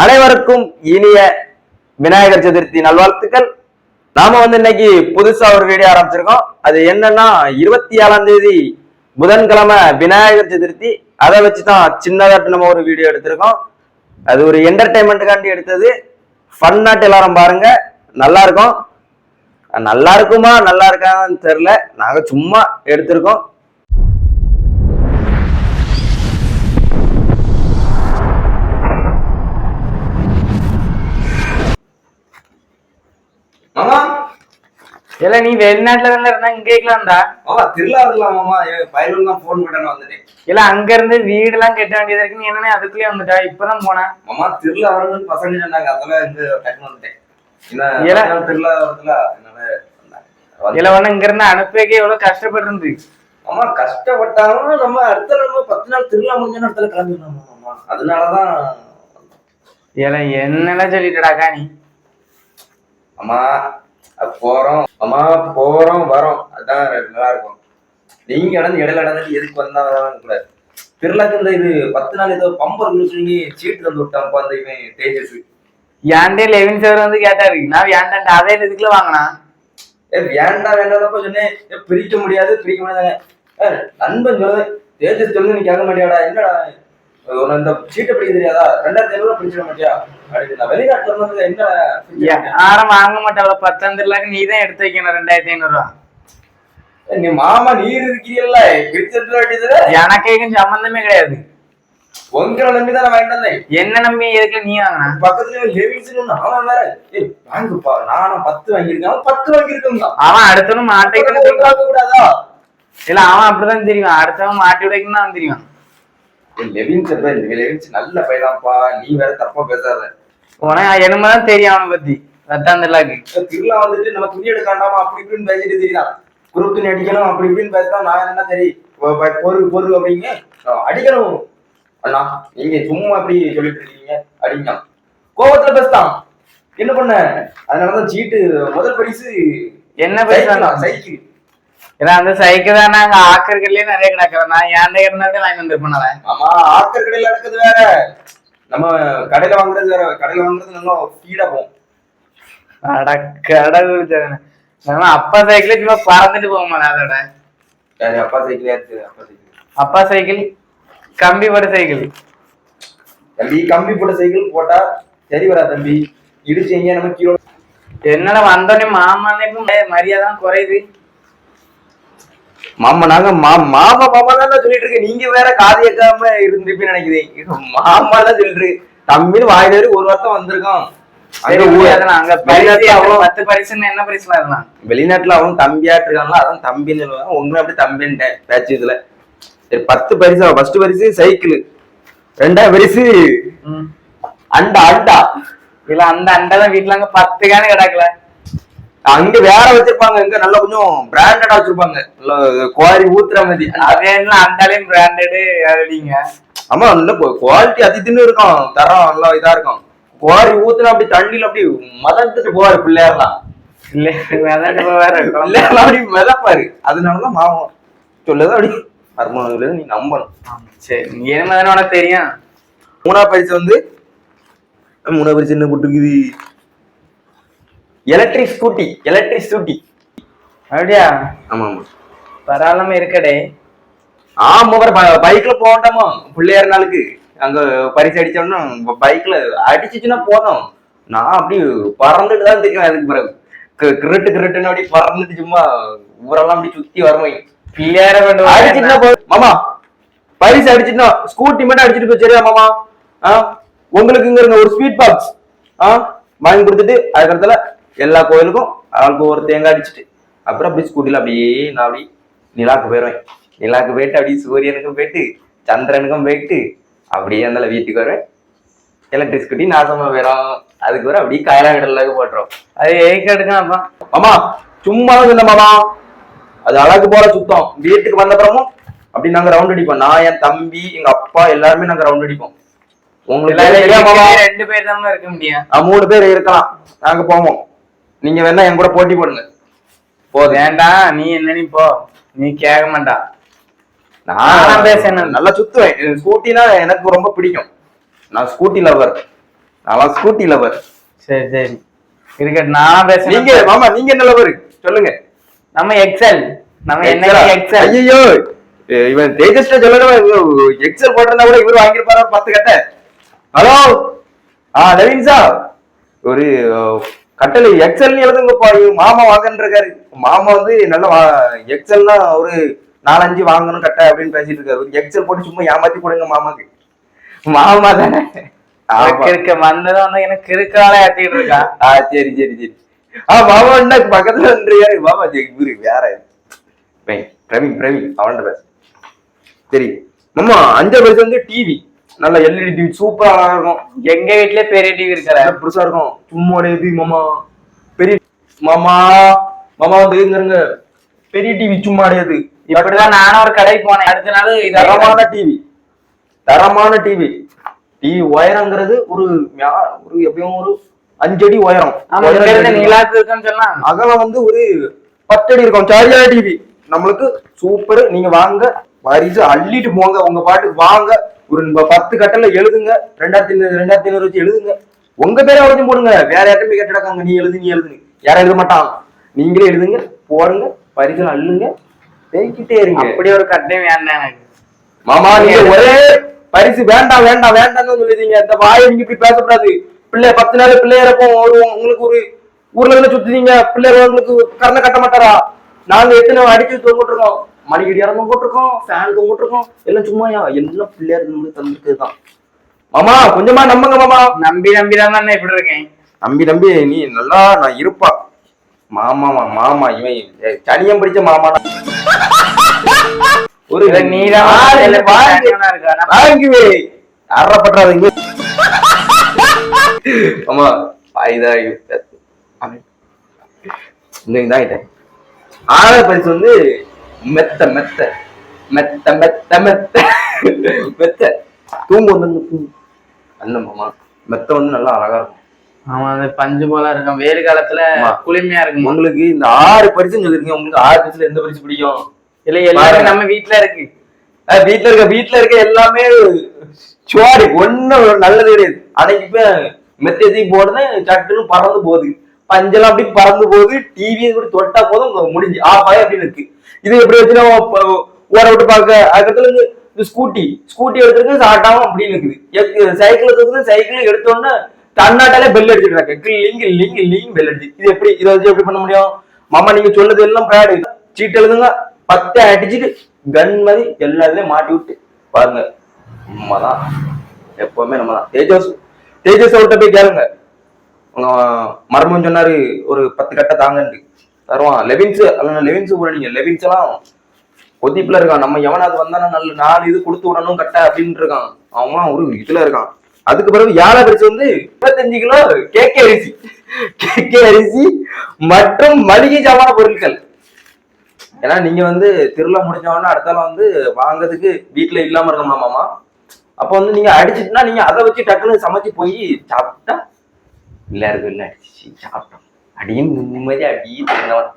அனைவருக்கும் இனிய விநாயகர் சதுர்த்தி நல்வாழ்த்துக்கள். நாம வந்து இன்னைக்கு புதுசா ஒரு வீடியோ ஆரம்பிச்சிருக்கோம். அது என்னன்னா இருபத்தி ஏழாம் தேதி புதன்கிழமை விநாயகர் சதுர்த்தி. அதை வச்சுதான் சின்னதாட்டு நம்ம ஒரு வீடியோ எடுத்திருக்கோம். அது ஒரு என்டர்டைன்மெண்ட்டுக்காண்டி எடுத்தது. ஃபன்னாட்டு எல்லாரும் பாருங்க. நல்லா இருக்கும். நல்லா இருக்குமா நல்லா இருக்கான்னு தெரில நாங்க சும்மா எடுத்திருக்கோம். இல்ல நீ வெளிநாட்டுல தானே இருந்தா இங்க கேட்கலாம்டா மாமா திருவிழா வரலாம் மாமா பயிலும் தான் போன் பண்ணணும் வந்துட்டேன் இல்ல அங்க இருந்து வீடு எல்லாம் கட்ட வேண்டியது இருக்கு நீ என்னன்னு அதுக்குள்ளே வந்துட்டா இப்பதான் போனேன் மாமா திருவிழா வரணும்னு பசங்க சொன்னாங்க அதெல்லாம் இங்க டக்குனு வந்துட்டேன் திருவிழா வரதுல. இல்ல ஒண்ணு இங்க இருந்து அனுப்பவே எவ்வளவு கஷ்டப்பட்டு இருந்து மாமா கஷ்டப்பட்டாலும் நம்ம அடுத்த நம்ம பத்து நாள் திருவிழா முடிஞ்ச இடத்துல கிளம்பிடணும் அதனாலதான் இல்ல என்னெல்லாம் சொல்லிட்டடாக்கா நீ அம்மா போறோம். அம்மா போறோம் வரோம். அதான் நல்லா இருக்கும் நீங்க நடந்து இடையில நடந்துட்டு எதுக்கு வந்தா கூட. திருவிழாக்கு இந்த இது பத்து நாள் ஏதோ பம்பர் சொல்லி சீட்டு வந்து விட்டான்ப்பா அந்த இவன் தேஜஸ். ஏன்டே லெவின் சார் வந்து கேட்டாரு? நான் ஏன்டாண்டா அதே இதுக்குள்ள வாங்கினா? ஏ வேண்டாம் வேண்டாம்ப்பா சொன்னேன். ஏ, பிரிக்க முடியாது பிரிக்க முடியாது நண்பன் சொல்லுது தேஜஸ் சொல்லு நீ கேட்க மாட்டியாடா என்னடா? உனக்கு இந்த சீட்டை பிடிக்க தெரியாதா? ரெண்டாயிரத்தி ஐநூறு பிடிச்சிட மாட்டியா? அப்படின்னு வெளிநாட்டுல என்ன யாரும் வாங்க மாட்டாள நீ தான் எடுத்து வைக்கணும் ரெண்டாயிரத்தி ஐநூறு ரூபா ஏ, நீ மாமா நீர் இருக்கிறீல்ல வேண்டியது எனக்கு சம்பந்தமே கிடையாது. உங்களை நம்பி தான் வாங்கிட்டு வந்தேன். என்ன நம்பி எதுக்குல நீ வாங்கினா? பக்கத்துல லெவின்ஸ் அவன் வேற. ஏய் வாங்குப்பா நானும் பத்து வாங்கியிருக்கேன் பத்து வாங்கியிருக்கேன் அவன் அடுத்தவன் மாட்டை கூடாதா இல்ல அவன் அப்படிதான் தெரியும். அடுத்தவன் மாட்டி உடைக்கணும் தான் தெரியும். லெவின்ஸ் லெவின்ஸ் நல்ல பையனாப்பா. நீ வேற தப்பா பேசாத. உனக்கு என்னமோதான் தெரியும் அவனை பத்தி பத்தாம் திருவிழாக்கு திருவிழா வந்துட்டு நம்ம துணி எடுக்காண்டாமா அப்படி இப்படின்னு பேசிட்டு தெரியுதான் குரூப் துணி அடிக்கணும் அப்படி இப்படின்னு பேசினா நான் என்ன சரி? பொ- பொ- பொறு பொறு அப்படிங்க. அடிக்கணும். அண்ணா நீங்க சும்மா அப்படி சொல்லிட்டு இருக்கீங்க. அடிங்க. கோவத்துல பேசுதான். என்ன பண்ண? அதனாலதான் சீட்டு முதல் பரிசு. என்ன பேசுறாங்க சைக்கிள். ஏன்னா அந்த சைக்கிள் தான் நாங்க ஆக்கர்கள்லயே நிறைய கிடக்குறோம் நான் ஏன்டா இருந்தாலும் வாங்கி வந்திருப்பேன் ஆமா ஆக்கர் கடையில இருக்கிறது வேற. நம்ம கடையில வாங்குறது வேற. கடையில வாங்குறது நல்லா ஸ்பீடா போகும். அட கடவுள். நம்ம அப்பா சைக்கிளே சும்மா பறந்துட்டு போகுமா அதோட. அப்பா சைக்கிள் அப்பா சைக்கிள் அப்பா சைக்கிள் கம்பி போட்ட சைக்கிள் தம்பி கம்பி போட்ட சைக்கிள் போட்டா சரி வரா தம்பி. இடிச்சு நம்ம கீழே என்னடா வந்தோடனே மாமானே மரியாதை குறையுது. மாமா நாங்க மா மாமா மாமா தான் சொல்லிட்டு இருக்கேன். நீங்க வேற காது கேட்காம இருந்திருப்பீன்னு நினைக்கிறீங்க மாமா தான் சொல்லிட்டு இருக்கு தம்பின்னு வாயில ஒரு அங்க பரிசு வெளிநாட்டுல? அவன் தம்பியாட்டு இருக்காங்களா? அதான் தம்பின்னு சொல்லுவாங்க. உங்களை அப்படி தம்பின்ட்டேன். பேச்சு இதுல. சரி பத்து பரிசு ஃபர்ஸ்ட் பரிசு சைக்கிள். ரெண்டாவது பரிசு அண்டா அண்டா. இல்ல அந்த அண்டதான் வீட்டுல அங்க பத்து காணு கிடக்கல. அங்க வேற வச்சிருப்பாங்க. இங்க நல்லா கொஞ்சம் பிராண்டடா வச்சிருப்பாங்க. குவாரி ஊத்துற மாதிரி. அதே என்ன அண்டாலையும் பிராண்டடு ஆமா நல்ல குவாலிட்டி அதித்தின்னு இருக்கும். தரம் நல்லா இதா இருக்கும். குவாரி ஊத்துனா அப்படி தண்ணியில அப்படி மதந்துட்டு போவாரு பிள்ளையாரெல்லாம் அப்படி மிதப்பாரு. அதனாலதான் மாவம் சொல்லுது அப்படி மர்மம் நீ நம்பணும். சரி. நீ என்ன தானே தெரியும். மூணாவது பரிசு வந்து மூணாவது பரிசு என்ன போட்டுருக்குது? எலக்ட்ரிக் ஸ்கூட்டி எலக்ட்ரிக் ஸ்கூட்டி அப்படியா? ஆமா ஆமா பரவாயில்லாம இருக்கடே ஆமா பைக்ல போகண்டாமா பிள்ளையார் நாளுக்கு அங்க பரிசு அடிச்சோம்னா பைக்ல அடிச்சுச்சுன்னா போதும். நான் அப்படி பறந்துட்டு தான் தெரியும் அதுக்கு பிறகு. கிருட்டு கிருட்டுன்னு அப்படி பறந்துட்டு சும்மா ஊரெல்லாம் அப்படி சுத்தி வருவேன் பிள்ளையார அடிச்சுட்டுனா போதும் மாமா பரிசு அடிச்சுட்டுனா ஸ்கூட்டி மட்டும் அடிச்சுட்டு போய் சரியா மாமா? உங்களுக்கு இங்க இருங்க ஒரு ஸ்வீட் பாக்ஸ் ஆ? வாங்கி கொடுத்துட்டு அதுக்கடுத்துல எல்லா கோயிலுக்கும் ஆளுக்கு ஒரு தேங்காய் அடிச்சுட்டு அப்புறம் அப்படியே ஸ்கூட்டில அப்படியே நான் அப்படி நிலாக்கு போயிடுவேன் நிலாக்கு போயிட்டு அப்படியே சூரியனுக்கும் போயிட்டு சந்திரனுக்கும் போயிட்டு அப்படியே அந்த வீட்டுக்கு வருவேன். எலக்ட்ரிக் ஸ்கூட்டி நாசமா போயிடும் அதுக்கு வர அப்படியே காயலாங்கடல போட்டுரும். அது எதுக்கு எடுக்கும் அப்பா மாமா சும்மா சொன்ன மாமா. அது அழகு போல சுத்தம். வீட்டுக்கு வந்த அப்புறமும் அப்படி நாங்க ரவுண்ட் அடிப்போம். நான் என் தம்பி எங்க அப்பா எல்லாருமே நாங்க ரவுண்ட் அடிப்போம். உங்களுக்கு ரெண்டு பேர் தான் இருக்க முடியும். மூணு பேர் இருக்கலாம். நாங்க போவோம். நீங்க வேணா என் கூட போட்டி போடுங்க. போதும். வேண்டாம் நீ என்ன நீ போ? நீ கேட்க மாட்டா. நான் நான் பேச என்ன? நல்லா சுத்துவேன். ஸ்கூட்டினா எனக்கு ரொம்ப பிடிக்கும். நான் ஸ்கூட்டி லவர் நான் ஸ்கூட்டி லவர் சரி சரி. இருக்கட்டும் நான் பேசுறேன் நீங்க மாமா நீங்க என்ன லவர் சொல்லுங்க. நம்ம எக்ஸல் நம்ம என்ன எக்ஸல் ஐயோ இவன் தேஜஸ்ட சொல்லணும் எக்ஸல் போட்டிருந்தா கூட இவர் வாங்கியிருப்பாரு பத்து கட்டை? ஹலோ? ஆ நவீன் சார். ஒரு கட்டளை எக்ஸல் எழுதுங்கப்பா மாமா வாங்கன்னு இருக்காரு மாமா வந்து நல்ல எக்ஸல்னா ஒரு நாலஞ்சு வாங்கணும் கட்டை அப்படின்னு பேசிட்டு இருக்காரு. எக்ஸல் போட்டு சும்மா ஏமாத்தி கொடுங்க மாமாக்கு. மாமா தானே. இருக்க வந்ததும் வந்து எனக்கு கிறுக்கால ஏத்திட்டு இருக்கான் ஆ சரி சரி சரி. ஆ மாமா என்ன பக்கத்துல நின்றுயாரு மாமா இவரு வேற. பிரவீன் பிரவீன் அவன்கிட்ட பேச. சரி மாமா அஞ்சாவது வயசு வந்து டிவி நல்ல எல்இடி டிவி சூப்பரா இருக்கும். எங்க வீட்லயே பெரிய டிவி இருக்கிற. நல்ல பெருசா இருக்கும். சும்மா இது மாமா. பெரிய மாமா மாமா வந்து இருங்க பெரிய டிவி சும்மா அடையாது இப்படிதான் நானும் ஒரு கடைக்கு போனேன். அடுத்த நாள் தரமான டிவி தரமான டிவி டிவி உயரங்கிறது ஒரு ஒரு எப்பயும் ஒரு அஞ்சடி உயரம். அகலம் வந்து ஒரு பத்தடி இருக்கும். சரியான டிவி நம்மளுக்கு சூப்பர் நீங்க வாங்க பரிசு அள்ளிட்டு போங்க. உங்க பாட்டுக்கு வாங்க. ஒரு பத்து கட்டல எழுதுங்க. ரெண்டாயிரத்தி ரெண்டாயிரத்தி ஐநூறு வச்சு எழுதுங்க. உங்க பேரை எழுதி போடுங்க. வேற யார்ட்டுமே கேட்டுடாங்க நீ எழுது நீ எழுதுங்க யாரும் எழுத மாட்டான் நீங்களே எழுதுங்க போடுங்க பரிசு அள்ளுங்க பேய்கிட்டே இருங்க. அப்படி ஒரு கட்டை வேண்டாம் எனக்கு. மாமா நீங்க ஒரே பரிசு வேண்டாம் வேண்டாம் வேண்டாம்னு சொல்லிட்டீங்க. இந்த வாயை நீங்க இப்படி பேசக்கூடாது. பிள்ளை பத்து நாள் பிள்ளையா இருக்கும் ஒரு உங்களுக்கு ஒரு ஊர்ல இருந்து சுத்துறீங்க? பிள்ளைகள் உங்களுக்கு கரணை கட்ட மாட்டாரா? நாங்க எத்தனை அடிச்சு தொங்கிட்டு இருக்கோம் மணிக்கடி இடம் தொங்கிட்டு இருக்கோம் ஃபேன் தொங்கிட்டு இருக்கோம் எல்லாம் சும்மாயா எல்லாம் பிள்ளையார் நம்மளுக்கு தந்துருக்கு தான் மாமா கொஞ்சமா நம்புங்க மாமா நம்பி நம்பி தான் நான் இப்படி இருக்கேன் நம்பி நம்பி நீ நல்லா நான் இருப்பா மாமா மாமா இவன் சனியம் பிடிச்ச மாமா ஒரு வாங்கி- அறப்பட்டுறாதீங்க ஆமா இதா இந்த இதாயிட்டேன் ஆறாவது பரிசு வந்து மெத்த மெத்த மெத்த மெத்த மெத்த. மெத்த. தூங்கு வந்து தூங்கு அந்த மாமா மெத்த வந்து நல்லா அழகா இருக்கும். ஆமா அந்த பஞ்சு போல இருக்கும். வெயில் காலத்துல. குளிமையா இருக்கும்? உங்களுக்கு இந்த ஆறு பரிசு சொல்லிருக்கீங்க உங்களுக்கு ஆறு பரிசுல எந்த பரிசு பிடிக்கும்? இல்ல எல்லாமே. நம்ம வீட்ல இருக்கு. வீட்ல இருக்க வீட்ல இருக்க எல்லாமே சுவாடி. ஒண்ணும் நல்லது கிடையாது. அன்னைக்கு இப்ப மெத்தேசி போடுறது சட்டுன்னு பறந்து போகுது. பஞ்செல்லாம் அப்படி பறந்து போகுது டிவியை கூட தொட்டா போதும் முடிஞ்சு. ஆ பய அப்படின்னு இருக்கு. இது எப்படி வச்சுன்னா ஓர விட்டு பார்க்க அதுக்கத்துல இருந்து இந்த ஸ்கூட்டி ஸ்கூட்டி எடுத்துருக்கு சாட்டாவும் அப்படின்னு இருக்குது. சைக்கிள் எடுத்துருக்கு சைக்கிள் எடுத்தோன்னே தன்னாட்டாலே பெல் அடிச்சிட்டு லிங்க் லிங்க் லிங்க் பெல் அடிச்சு. இது எப்படி இதை வச்சு எப்படி பண்ண முடியும்? மாமா நீங்க சொன்னது எல்லாம் பிராடு சீட்டு எழுதுங்க. பத்து அடிச்சுட்டு கன் மாதிரி எல்லாத்துலயும் மாட்டி விட்டு பாருங்க. உண்மைதான் எப்பவுமே நம்ம தான் தேஜஸ் தேஜஸ் அவர்கிட்ட போய் கேளுங்க. மர்மம் சொன்னாரு ஒரு பத்து கட்டை தாங்கன்ட்டு தருவான். லெவின்ஸ் அல்ல லெவின்ஸ் போடுறீங்க லெவின்ஸ் எல்லாம் கொதிப்புல இருக்கான். நம்ம எவனாவது வந்தானா நல்ல நாலு இது கொடுத்து விடணும் கட்ட அப்படின்னு இருக்கான். அவன்லாம் ஒரு இதுல இருக்கான். அதுக்கு பிறகு யாழ பரிசு வந்து இருபத்தஞ்சு கிலோ கேக்கே அரிசி. கேக்கே அரிசி மற்றும் மளிகை சாமான பொருட்கள். ஏன்னா நீங்க வந்து திருவிழா முடிஞ்ச உடனே அடுத்தால வந்து வாங்குறதுக்கு வீட்டுல இல்லாம இருக்கணும் மாமா? அப்ப வந்து நீங்க அடிச்சிட்டுனா நீங்க அதை வச்சு டக்குன்னு சமைச்சு போய் சாப்பிட்டா எல்லாருக்கும் இல்லை அடிச்சு சாப்பிட்டோம். அடியும் நிம்மதியா அடி தின்னவன்.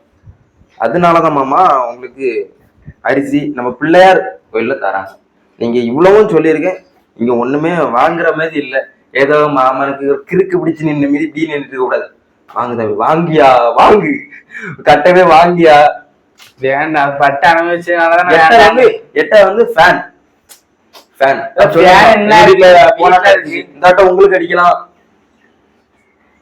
அதனாலதான் மாமா உங்களுக்கு அரிசி நம்ம பிள்ளையார் கோயில்ல தராங்க. நீங்க இவ்வளவும் சொல்லியிருக்கேன். இங்க ஒண்ணுமே வாங்குற மாதிரி இல்ல. ஏதோ மாமனுக்கு ஒரு கிறுக்கு பிடிச்சு நின்ன மீதி இப்படி நின்றுட்டு கூடாது. வாங்கு தம்பி வாங்கியா வாங்கு. கட்டவே வாங்கியா. வேண்டாம். பட்டு அனுபவிச்சதுனாலதான் எட்ட வந்து ஃபேன் ஃபேன் உங்களுக்கு அடிக்கலாம்.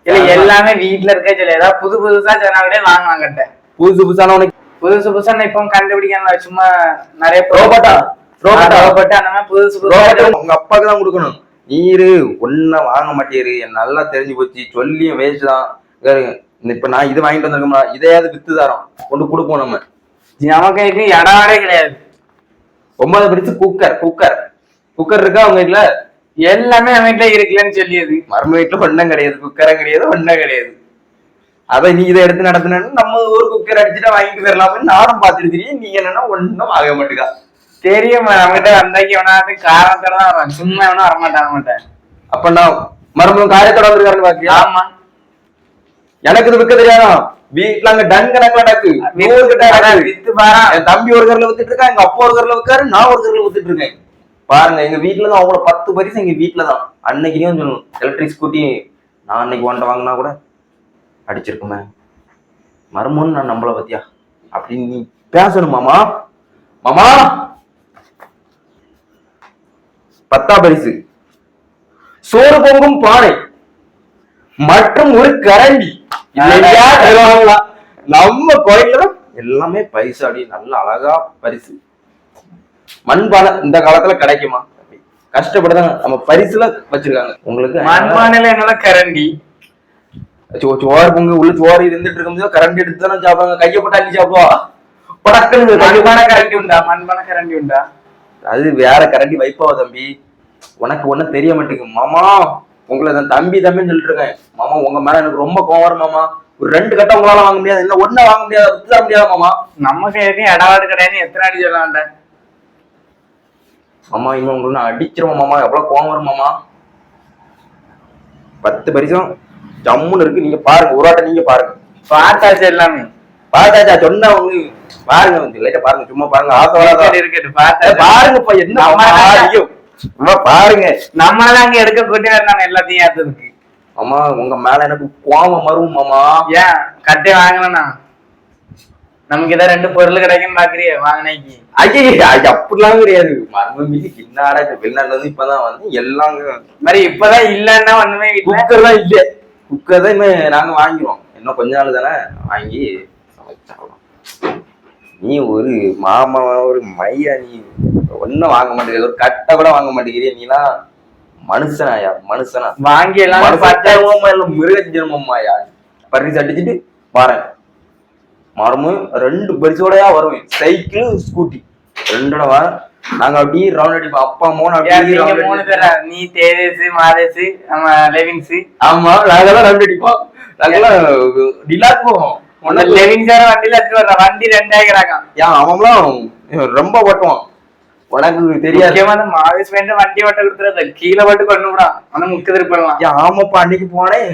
இல்ல எல்லாமே வீட்ல இருக்க சொல்ல. ஏதாவது புது புதுசா சொன்னாலே வாங்கலாம் கட்ட. புதுசு புதுசான உனக்கு புதுசு புதுசா இப்போ கண்டுபிடிக்கல சும்மா நிறைய ரோபோட்டா ரோபோட்டா ரோபோட் அந்த மாதிரி புதுசு ரோபோட்டா உங்க அப்பாக்கு தான் கொடுக்கணும். நீரு ஒன்ன வாங்க மாட்டேரு. எனக்கு நல்லா தெரிஞ்சு போச்சு. சொல்லியும் வேஸ்ட் தான். இப்ப நான் இது வாங்கிட்டு வந்திருக்கோம்னா இதையாவது வித்து தரோம். கொண்டு கொடுப்போம் நம்ம. நமக்கு இடவாடே கிடையாது. ஒன்பது பிடிச்சு குக்கர் குக்கர் குக்கர் இருக்கா உங்க வீட்டுல எல்லாமே நம்ம வீட்டுல இருக்குல்லன்னு சொல்லியது. மர்ம வீட்டுல ஒன்னும் கிடையாது குக்கரும் கிடையாது ஒன்னும் கிடையாது. அதை நீ இதை எடுத்து நடத்தினா நம்ம ஒரு குக்கர் அடிச்சுட்டா வாங்கிட்டு வரலாம்னு நானும் தெரியும் நீ என்னன்னா ஒன்னும் ஆக மாட்டேங்கா தெரியும் நம்மகிட்ட வந்தாக்கி எவனாவது காரணத்தோட தான் வருவான். சும்மா எவனும் வரமாட்டான் மாட்டேன் அப்ப நான் மறுபடியும் காரியத்தோட வந்திருக்காருன்னு பாக்கியா ஆமா எனக்கு இது விற்க தெரியாதா? வீட்டுல அங்க டன் கணக்குல நடக்கு வித்து பாரா. என் தம்பி ஒரு கரில் வித்துட்டு இருக்கான் எங்க அப்பா ஒரு கரில் விற்காரு நான் ஒரு கரில் வித்துட்டு இருக்கேன். பாருங்க எங்க வீட்டுல தான் அவ்வளவு பத்து பரிசு எங்க வீட்டுல தான். அன்னைக்குன்னு சொல்லணும். எலக்ட்ரிக் ஸ்கூட்டி நான் அன்னைக்கு ஒன்றை வாங்கினா கூட அடிச்சிருக்குமே. மர்மம்னு நான் நம்பல பத்தியா? அப்படின்னு நீ பேசணும் மாமா. மாமா! பத்தா பரிசு. சோறு பொங்கும் பானை மற்றும் ஒரு கரண்டி. நம்ம கோயில்ல எல்லாமே பரிசு அப்படி நல்ல அழகா பரிசு. மண்பானை இந்த காலத்துல கிடைக்குமா? கஷ்டப்பட்டுதான் நம்ம பரிசுல வச்சிருக்காங்க. உங்களுக்கு மண்பானையில என்னோட கரண்டி? சோறு பொங்கு உள்ள சோறு இருந்துட்டு இருக்கும்போது கரண்ட் எடுத்து தானே சாப்பிடுவாங்க. கையை போட்டு அள்ளி சாப்பிடுவா. படக்குன்னு மண்பானை கரண்டி உண்டா? மண்பானை கரண்டி உண்டா? அது வேற கரண்டி வைப்பாவ தம்பி? உனக்கு ஒண்ணும் தெரிய மாட்டேங்குது. மாமா உங்களை நான் தம்பி தம்பின்னு சொல்லிட்டு இருக்கேன். மாமா உங்க மேல எனக்கு ரொம்ப கோவம் மாமா. ஒரு ரெண்டு கட்டம் உங்களால வாங்க முடியாது. என்ன ஒண்ணா வாங்க முடியாது. முடியாது மாமா. எதுவும் இடவாடு கிடையாது. எத்தனை அடி சொல்லலாம்டா? மாமா இன்னும் உங்களுக்கு நான் அடிச்சிருவோம் மாமா. எவ்வளவு கோவம் வரும் மாமா. பத்து பரிசம் ஜம்முன்னு இருக்கு. நீங்க பாருங்க ஒரு ஆட்டம் நீங்க பாருங்க. பார்த்தாச்சு எல்லாமே. பாத்தாச்சா சொன்னா உங்க பாருங்க வந்து லைட்டா பாருங்க சும்மா பாருங்க ஆசை பார்த்தாச்சு. பாருங்கப்பா என்ன பாருங்க. நம்மளால அங்க எடுக்க கூட்டி வரணும் எல்லாத்தையும் ஏத்ததுக்கு மாமா உங்க மேல எனக்கு கோவம் வரும் மாமா. ஏன் கட்டே வாங்கலண்ணா நமக்கு ஏதாவது ரெண்டு பொருள் கிடைக்கும் பாக்குறிய வாங்கினைக்கு. ஐயே அது அப்படிலாம் கிடையாது. மர்ம மீதி வெளிநாட்டுல வந்து இப்பதான் வந்து எல்லாம் மாதிரி இப்பதான் இல்லன்னா ஒண்ணுமே குக்கர் தான் இல்ல. குக்கர் தான் இன்னும் நாங்க வாங்கிடுவோம். இன்னும் கொஞ்ச நாள் தானே வாங்கி சமைச்சாகலாம் நீ ஒரு மாமா ஒரு மையா நீ ஒன்னும் வாங்க மாட்டேங்கிற ஒரு கட்டை கூட வாங்க மாட்டேங்கிறிய நீலாம் மனுஷனாயா மனுஷனா? வாங்கி எல்லாம் மிருக ஜென்மமாயா? பரிசு அடிச்சுட்டு பாருங்க மரமும் ரெண்டு பரிசோடயா வருவேன். Cycle scooty. ரெண்டோட வர நாங்க அப்படியே ரவுண்ட் அடிப்போம். அப்பா மோன ஏன் அப்படியே நீங்க மூணு. பேரா? நீ தேஜஸ் மாதேஸ் நம்ம லெவின்ஸ் ஆமா நாங்கெல்லாம் ரவுண்ட் அடிப்போம். நாங்கெல்லாம் டிலாக் போவோம். உன்ன உனக்கு லெவின்ஸ் வண்டியில எடுத்து வர்ற. வண்டி ரெண்டாயிரம் ஏன் அவன்லாம் ரொம்ப ஓட்டுவான். உனக்கு தெரியாது. மாதேஸ் வேண்ட வண்டி ஓட்ட கொடுத்துறது கீழே போட்டு கொண்டு விடான் ஆனா முக்கு திருப்பலாம் ஏன் ஆமாப்பா அன்னைக்கு போனேன்.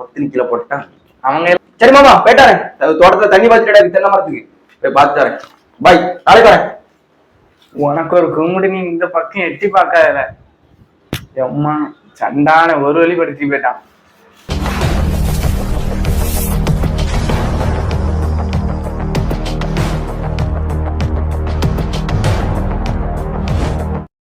மொத்தம் கீழே போட்டான். அவங்க சரி மாமா போயிட்டாரே தோட்டத்துல தண்ணி பாத்துட்டு தென்னை மரத்துக்கு. போய் பார்த்து தரேன் பாய் நாளைக்கு வரேன். உனக்கு ஒரு கும்பிடு நீ இந்த பக்கம் எட்டி பார்க்காத. அம்மா சண்டான ஒரு வழிபடுத்தி போயிட்டான்.